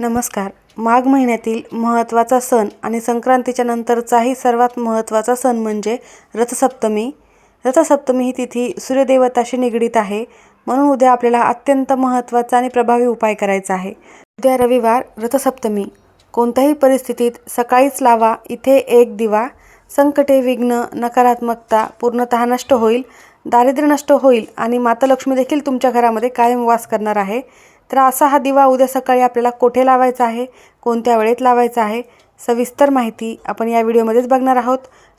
नमस्कार. माघ महिन्यातील महत्त्वाचा सण आणि संक्रांतीच्या नंतरचाही सर्वात महत्त्वाचा सण म्हणजे रथसप्तमी. रथसप्तमी ही तिथी सूर्यदेवताशी निगडीत आहे. म्हणून उद्या आपल्याला अत्यंत महत्त्वाचा आणि प्रभावी उपाय करायचा आहे. उद्या रविवार रथसप्तमी. कोणत्याही परिस्थितीत सकाळीच लावा इथे एक दिवा. संकटे विघ्न नकारात्मकता पूर्णतः नष्ट होईल. दारिद्र्य नष्ट होईल आणि माता लक्ष्मी देखील तुमच्या घरामध्ये कायम वास करणार आहे. तर असा हा दिवा उद्या सकाळी आपल्याला कोठे लावायचा आहे? कोणत्या वेळेत लावायचा आहे? सविस्तर माहिती आपण या व्हिडिओमध्येच बघणार आहोत.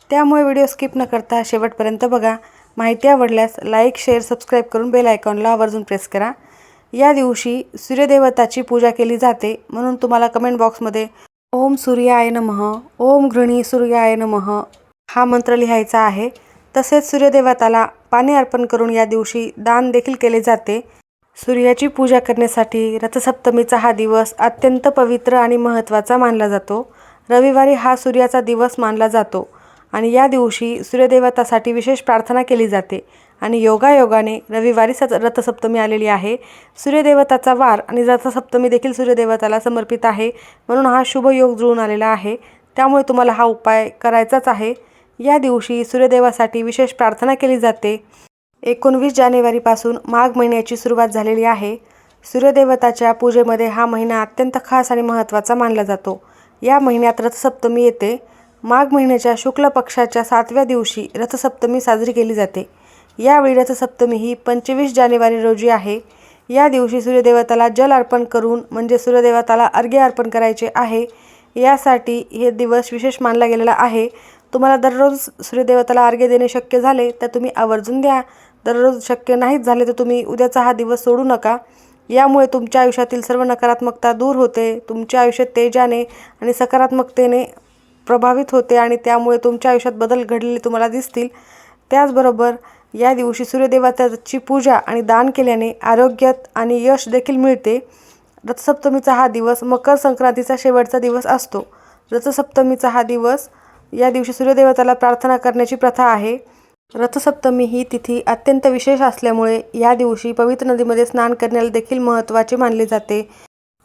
त्यामुळे व्हिडिओ स्किप न करता शेवटपर्यंत बघा. माहिती आवडल्यास लाईक शेअर सबस्क्राईब करून बेल आयकॉनला आवर्जून प्रेस करा. या दिवशी सूर्यदेवताची पूजा केली जाते म्हणून तुम्हाला कमेंट बॉक्समध्ये ओम सूर्याय नमः ओम घृणी सूर्याय नमः हा मंत्र लिहायचा आहे. तसेच सूर्यदेवताला पाणी अर्पण करून या दिवशी दान देखील केले जाते. सूर्याची पूजा करण्यासाठी रथसप्तमीचा हा दिवस अत्यंत पवित्र आणि महत्त्वाचा मानला जातो. रविवारी हा सूर्याचा दिवस मानला जातो आणि या दिवशी सूर्यदेवतासाठी विशेष प्रार्थना केली जाते आणि योगायोगाने रविवारी स रथसप्तमी आलेली आहे. सूर्यदेवताचा वार आणि रथसप्तमी देखील सूर्यदेवताला समर्पित आहे म्हणून हा शुभ योग जुळून आलेला आहे. त्यामुळे तुम्हाला हा उपाय करायचाच आहे. या दिवशी सूर्यदेवासाठी विशेष प्रार्थना केली जाते. एकोणवीस जानेवारीपासून माघ महिन्याची सुरुवात झालेली आहे. सूर्यदेवताच्या पूजेमध्ये हा महिना अत्यंत खास आणि महत्त्वाचा मानला जातो. या महिन्यात रथसप्तमी येते. माघ महिन्याच्या शुक्ल पक्षाच्या सातव्या दिवशी रथसप्तमी साजरी केली जाते. यावेळी रथसप्तमी ही पंचवीस जानेवारी रोजी आहे. या दिवशी सूर्यदेवताला जल अर्पण करून म्हणजे सूर्यदेवताला अर्घ्य अर्पण करायचे आहे. यासाठी हे दिवस विशेष मानला गेलेला आहे. तुम्हाला दररोज सूर्यदेवताला अर्घ्य देणे शक्य झाले तर तुम्ही आवर्जून द्या. दररोज शक्य नाहीच झाले तर तुम्ही उद्याचा हा दिवस सोडू नका. यामुळे तुमच्या आयुष्यातील सर्व नकारात्मकता दूर होते. तुमच्या आयुष्यात तेजाने आणि सकारात्मकतेने प्रभावित होते आणि त्यामुळे तुमच्या आयुष्यात बदल घडलेले तुम्हाला दिसतील. त्याचबरोबर या दिवशी सूर्यदेवताची पूजा आणि दान केल्याने आरोग्यात आणि यश देखील मिळते. रथसप्तमीचा हा दिवस मकर संक्रांतीचा शेवटचा दिवस असतो. रथसप्तमीचा हा दिवस या दिवशी सूर्यदेवताला प्रार्थना करण्याची प्रथा आहे. रथसप्तमी ही तिथी अत्यंत विशेष असल्यामुळे या दिवशी पवित्र नदीमध्ये स्नान करण्याला देखील महत्त्वाचे मानले जाते.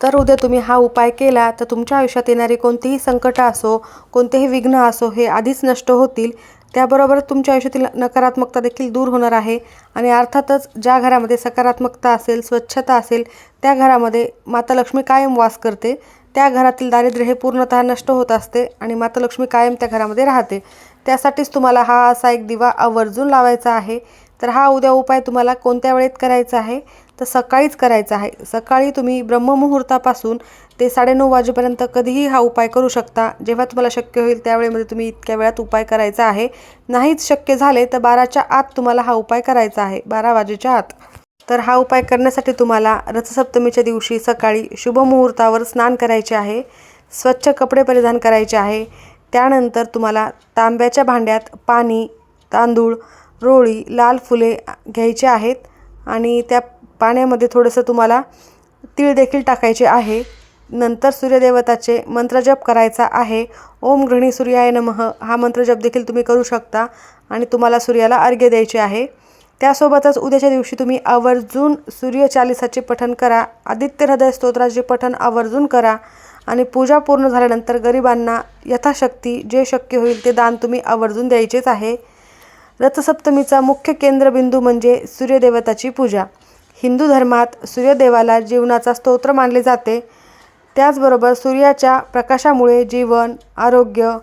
तर उद्या तुम्ही हा उपाय केला तर तुमच्या आयुष्यात येणारी कोणतीही संकट असो कोणतेही विघ्न असो हे आधीच नष्ट होतील. त्याबरोबरच तुमच्या आयुष्यातील नकारात्मकता देखील दूर होणार आहे आणि अर्थातच ज्या घरामध्ये सकारात्मकता असेल स्वच्छता असेल त्या घरामध्ये माता लक्ष्मी कायम वास करते. त्या घरातील दारिद्र्य हे पूर्णतः नष्ट होत असते आणि माता लक्ष्मी कायम त्या घरामध्ये राहते. त्यासाठीच तुम्हाला हा असा एक दिवा आवर्जून लावायचा आहे. तर हा उद्या उपाय तुम्हाला कोणत्या वेळेत करायचा आहे? तर सकाळीच करायचा आहे. सकाळी तुम्ही ब्रह्ममुहूर्तापासून ते साडेनऊ वाजेपर्यंत कधीही हा उपाय करू शकता. जेव्हा तुम्हाला शक्य होईल त्यावेळेमध्ये तुम्ही इतक्या वेळात उपाय करायचा आहे. नाहीच शक्य झाले तर बाराच्या आत तुम्हाला हा उपाय करायचा आहे. बारा वाजेच्या आत. तर हा उपाय करण्यासाठी तुम्हाला रथसप्तमीच्या दिवशी सकाळी शुभ मुहूर्तावर स्नान करायचे आहे. स्वच्छ कपडे परिधान करायचे आहे. त्यानंतर तुम्हाला तांब्याच्या भांड्यात पाणी तांदूळ रोळी लाल फुले घ्यायचे आहेत आणि त्या पाण्यामध्ये थोडंसं तुम्हाला तीळ देखील टाकायचे आहे. नंतर सूर्यदेवताचे मंत्रजप करायचा आहे. ओम घृणी सूर्याय नमः. हा मंत्रजप देखील तुम्ही करू शकता आणि तुम्हाला सूर्याला अर्घ्य द्यायचे आहे. त्यासोबतच उद्याच्या दिवशी तुम्ही आवर्जून सूर्यचालिसाचे पठण करा. आदित्य हृदय स्तोत्राचे पठण आवर्जून करा. आणि पूजा पूर्ण झाल्यानंतर गरिबांना यथाशक्ती जे शक्य होईल ते दान तुम्ही आवर्जून द्यायचेच आहे. रथसप्तमीचा मुख्य केंद्रबिंदू म्हणजे सूर्यदेवताची पूजा. हिंदू धर्मात सूर्यदेवाला जीवनाचा स्तोत्र मानले जाते. त्याचबरोबर सूर्याच्या प्रकाशामुळे जीवन आरोग्य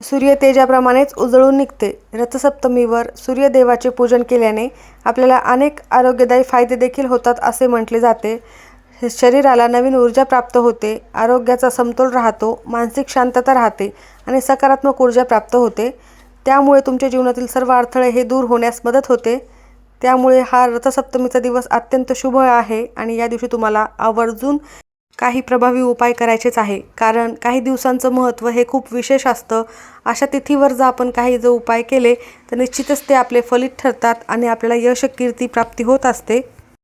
सूर्य तेजाप्रमाणेच उजळून निघते. रथसप्तमीवर सूर्यदेवाचे पूजन केल्याने आपल्याला अनेक आरोग्यदायी फायदे देखील होतात असे म्हटले जाते. शरीराला नवीन ऊर्जा प्राप्त होते आरोग्याचा समतोल राहतो मानसिक शांतता राहते आणि सकारात्मक ऊर्जा प्राप्त होते. त्यामुळे तुमच्या जीवनातील सर्व अडथळे हे दूर होण्यास मदत होते. त्यामुळे हा रथसप्तमीचा दिवस अत्यंत शुभ आहे आणि या दिवशी तुम्हाला आवर्जून काही प्रभावी उपाय करायचेच आहे. कारण काही दिवसांचं महत्त्व हे खूप विशेष असतं. अशा तिथीवर जर आपण काही जर उपाय केले तर निश्चितच ते आपले फलित ठरतात आणि आपल्याला यश कीर्ती प्राप्ती होत असते.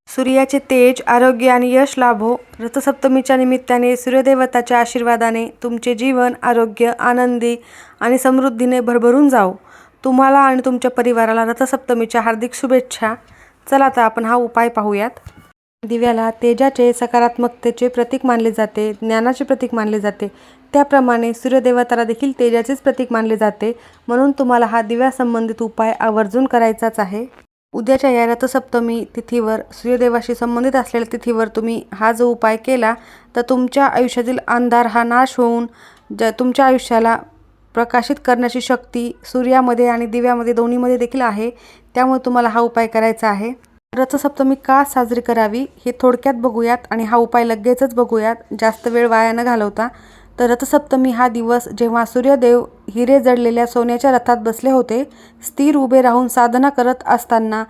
सूर्याचे तेज आरोग्य आणि यश लाभो. रथसप्तमीच्या निमित्ताने सूर्यदेवताच्या आशीर्वादाने तुमचे जीवन आरोग्य आनंदी आणि समृद्धीने भरभरून जाओ तुम्हाला आणि तुमच्या परिवाराला रथसप्तमीच्या हार्दिक शुभेच्छा. चला तर आपण हा उपाय पाहूयात. दिव्याला तेजाचे सकारात्मकतेचे प्रतीक मानले जाते ज्ञानाचे प्रतीक मानले जाते. त्याप्रमाणे सूर्यदेवताला देखील तेजाचेच प्रतीक मानले जाते. म्हणून तुम्हाला हा दिव्यासंबंधित उपाय आवर्जून करायचाच आहे. उद्याच्या या रथसप्तमी तिथीवर सूर्यदेवाशी संबंधित असलेल्या तिथीवर तुम्ही हा जो उपाय केला तर तुमच्या आयुष्यातील अंधार हा नाश होऊन ज तुमच्या आयुष्याला प्रकाशित करण्याची शक्ती सूर्यामध्ये आणि दिव्यामध्ये दोन्हीमध्ये देखील आहे. त्यामुळे तुम्हाला हा उपाय करायचा आहे. रथसप्तमी का साजरी करावी हे थोडक्यात बघूयात आणि हा उपाय लगेचच बघूयात. जास्त वेळ वाया न घालवता तर रथसप्तमी हा दिवस जेव्हा सूर्यदेव हिरे जडलेल्या सोन्याच्या रथात बसले होते स्थिर उभे राहून साधना करत असताना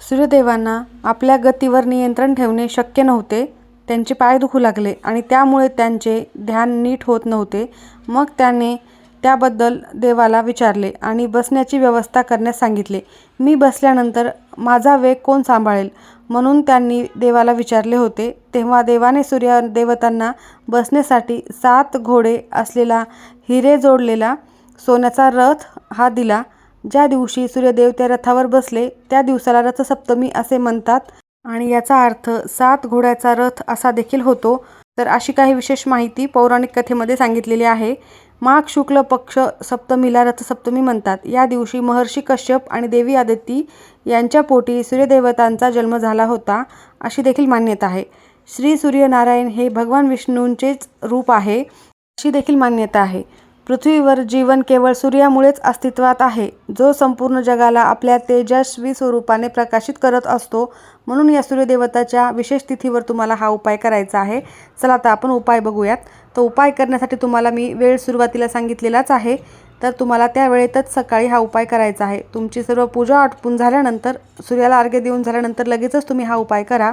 सूर्यदेवांना आपल्या गतीवर नियंत्रण ठेवणे शक्य नव्हते. त्यांचे पाय दुखू लागले आणि त्यामुळे त्यांचे ध्यान नीट होत नव्हते. मग त्याने त्याबद्दल देवाला विचारले आणि बसण्याची व्यवस्था करण्यास सांगितले. मी बसल्यानंतर माझा वेग कोण सांभाळेल? म्हणून त्यांनी देवाला विचारले होते. तेव्हा देवाने सूर्य देवतांना बसण्यासाठी सात घोडे असलेला हिरे जोडलेला सोन्याचा रथ हा दिला. ज्या दिवशी सूर्यदेव त्या रथावर बसले त्या दिवसाला रथसप्तमी असे म्हणतात. आणि याचा अर्थ सात घोड्याचा रथ असा देखील होतो. तर अशी काही विशेष माहिती पौराणिक कथेमध्ये सांगितलेली आहे. माघ शुक्ल पक्ष सप्तमीला रथसप्तमी म्हणतात. या दिवशी महर्षी कश्यप आणि देवी आदिती यांच्या पोटी सूर्यदेवतांचा जन्म झाला होता अशी देखील मान्यता आहे. श्री सूर्यनारायण हे भगवान विष्णूंचेच रूप आहे अशी देखील मान्यता आहे. पृथ्वीवर जीवन केवळ सूर्यामुळेच अस्तित्वात आहे. जो संपूर्ण जगाला आपल्या तेजस्वी स्वरूपाने प्रकाशित करत असतो म्हणून या सूर्यदेवताच्या विशेष तिथीवर तुम्हाला हा उपाय करायचा आहे. चला आता आपण उपाय बघूयात. तो उपाय करण्यासाठी तुम्हाला मी वेळ सुरुवातीला सांगितलेलाच आहे. तर तुम्हाला त्या वेळेतच सकाळी हा उपाय करायचा आहे. तुमची सर्व पूजा आटपून झाल्यानंतर सूर्याला अर्घ्य देऊन झाल्यानंतर लगेचच तुम्ही हा उपाय करा.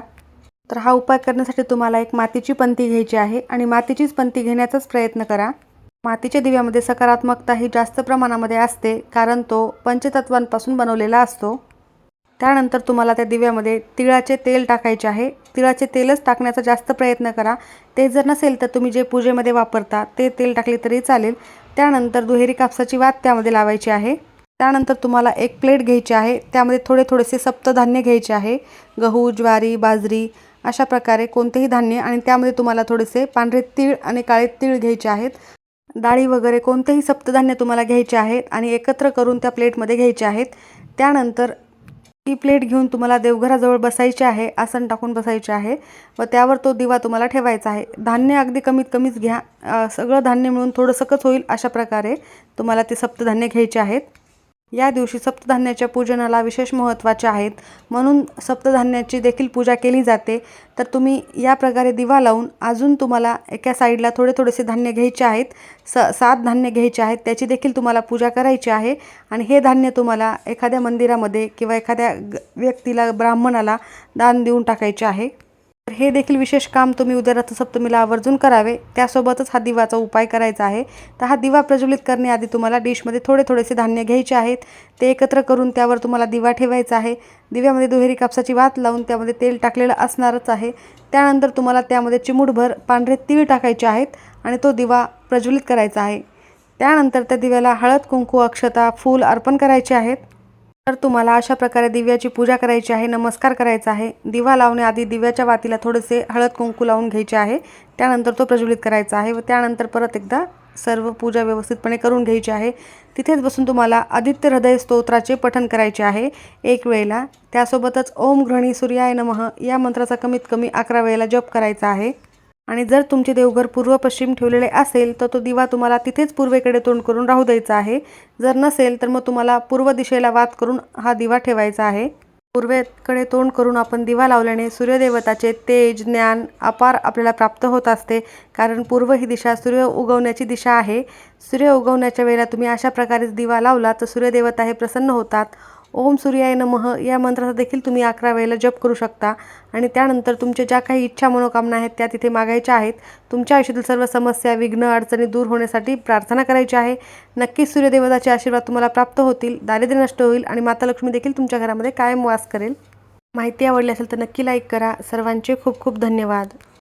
तर हा उपाय करण्यासाठी तुम्हाला एक मातीची पंती घ्यायची आहे आणि मातीचीच पंती घेण्याचाच प्रयत्न करा. मातीच्या दिव्यामध्ये सकारात्मकता ही जास्त प्रमाणामध्ये असते कारण तो पंचतत्वांपासून बनवलेला असतो. त्यानंतर तुम्हाला त्या दिव्यामध्ये तिळाचे तेल टाकायचे आहे. तिळाचे तेलच टाकण्याचा जास्त प्रयत्न करा. ते जर नसेल तर तुम्ही जे पूजेमध्ये वापरता ते तेल टाकले तरी चालेल. त्यानंतर दुहेरी कापसाची वात त्यामध्ये लावायची आहे. त्यानंतर तुम्हाला एक प्लेट घ्यायची आहे. त्यामध्ये थोडे थोडेसे सप्तधान्य घ्यायचे आहे. गहू ज्वारी बाजरी अशा प्रकारे कोणतेही धान्य आणि त्यामध्ये तुम्हाला थोडेसे पांढरे तीळ आणि काळे तीळ घ्यायचे आहेत. डाळी वगैरे कोणतेही सप्तधान्य तुम्हाला घ्यायचे आहेत आणि एकत्र करून त्या प्लेटमध्ये घ्यायचे आहेत. त्यानंतर ती प्लेट घेऊन तुम्हाला देवघराजवळ बसायचे आहे आसन टाकून बसायचे आहे व त्यावर तो दिवा तुम्हाला ठेवायचा आहे. धान्य अगदी कमीत कमीच घ्या. सगळं धान्य मिळून थोडंसंच होईल अशा प्रकारे तुम्हाला ते सप्तधान्य घ्यायचे आहेत. या दिवशी सप्तधान्याच्या पूजनाला विशेष महत्त्वाचे आहेत. म्हणून सप्तधान्याची देखील पूजा केली जाते. तर तुम्ही या प्रकारे दिवा लावून अजून तुम्हाला एका साईडला थोडे थोडेसे धान्य घ्यायचे आहेत. स सात धान्य घ्यायचे आहेत. त्याची देखील तुम्हाला पूजा करायची आहे. आणि हे धान्य तुम्हाला एखाद्या मंदिरामध्ये किंवा एखाद्या ग व्यक्तीला ब्राह्मणाला दान देऊन टाकायचे आहे. तर हे देखील विशेष काम तुम्ही उद्या रथसप्तमीला आवर्जून करावे. त्यासोबतच हा दिवाचा उपाय करायचा आहे. तर हा दिवा प्रज्वलित करण्याआधी तुम्हाला डिशमध्ये थोडे थोडेसे धान्य घ्यायचे आहेत. ते एकत्र करून त्यावर तुम्हाला दिवा ठेवायचा आहे. दिव्यामध्ये दुहेरी कापसाची वात लावून त्यामध्ये तेल टाकलेलं असणारच आहे. त्यानंतर तुम्हाला त्यामध्ये चिमूटभर पांढरे तीळ टाकायचे आहेत आणि तो दिवा प्रज्वलित करायचा आहे. त्यानंतर त्या दिव्याला हळद कुंकू अक्षता फूल अर्पण करायचे आहेत. तर तुम्हाला अशा प्रकारे दिव्याची पूजा करायची आहे नमस्कार करायचा आहे. दिवा लावण्याआधी दिव्याच्या वातीला थोडेसे हळद कुंकू लावून घ्यायचे आहे. त्यानंतर तो प्रज्वलित करायचा आहे व त्यानंतर परत एकदा सर्व पूजा व्यवस्थितपणे करून घ्यायची आहे. तिथेच बसून तुम्हाला आदित्य हृदय स्तोत्राचे पठण करायचे आहे. एक वेळेला त्यासोबतच ओम घृणी सूर्याय नमः या मंत्राचा कमीत कमी अकरा वेळेला जप करायचा आहे. आणि जर तुमचे देवघर पूर्व पश्चिम ठेवलेले असेल तर तो दिवा तुम्हाला तिथेच पूर्वेकडे तोंड करून राहू द्यायचा आहे. जर नसेल तर मग तुम्हाला पूर्व दिशेला वात करून हा दिवा ठेवायचा आहे. पूर्वेकडे तोंड करून आपण दिवा लावल्याने सूर्यदेवताचे तेज ज्ञान अपार आपल्याला प्राप्त होत असते. कारण पूर्व ही दिशा सूर्य उगवण्याची दिशा आहे. सूर्य उगवण्याच्या वेळेला तुम्ही अशा प्रकारे दिवा लावला तर सूर्यदेवता हे प्रसन्न होतात. ओम सूर्याय नमः. या मंत्राचा देखील तुम्ही अकरा वेळेला जप करू शकता. आणि त्यानंतर तुमच्या ज्या काही इच्छा मनोकामना आहेत त्या तिथे मागायच्या आहेत. तुमच्या आयुष्यातील सर्व समस्या विघ्न अडचणी दूर होण्यासाठी प्रार्थना करायची आहे. नक्कीच सूर्यदेवताचे आशीर्वाद तुम्हाला प्राप्त होतील दारिद्र्य नष्ट होईल आणि माता लक्ष्मी देखील तुमच्या घरामध्ये कायम वास करेल. माहिती आवडली असेल तर नक्की लाईक करा. सर्वांचे खूप खूप धन्यवाद.